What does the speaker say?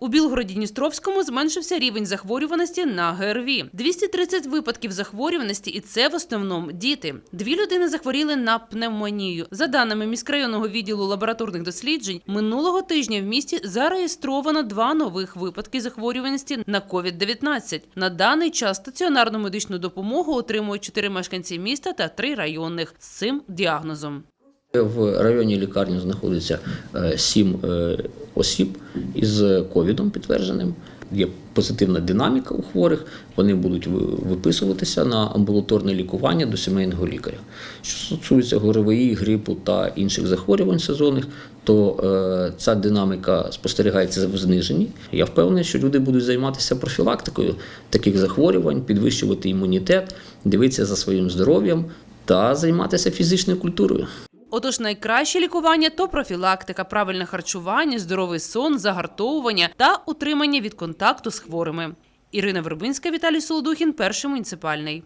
У Білгороді-Дністровському зменшився рівень захворюваності на ГРВІ. 230 випадків захворюваності, і це в основному діти. Дві людини захворіли на пневмонію. За даними міськрайонного відділу лабораторних досліджень, минулого тижня в місті зареєстровано два нових випадки захворюваності на COVID-19. На даний час стаціонарну медичну допомогу отримують чотири мешканці міста та три районних з цим діагнозом. В районній лікарні знаходиться е, сім е, осіб із ковідом підтвердженим. Є позитивна динаміка у хворих. Вони будуть виписуватися на амбулаторне лікування до сімейного лікаря. Що стосується горової, грипу та інших захворювань сезонних, то е, ця динаміка спостерігається в зниженні. Я впевнений, що люди будуть займатися профілактикою таких захворювань, підвищувати імунітет, дивитися за своїм здоров'ям та займатися фізичною культурою. Отож, найкраще лікування то профілактика, правильне харчування, здоровий сон, загартовування та утримання від контакту з хворими. Ірина Вербинська, Віталій Солодухін, перший муніципальний.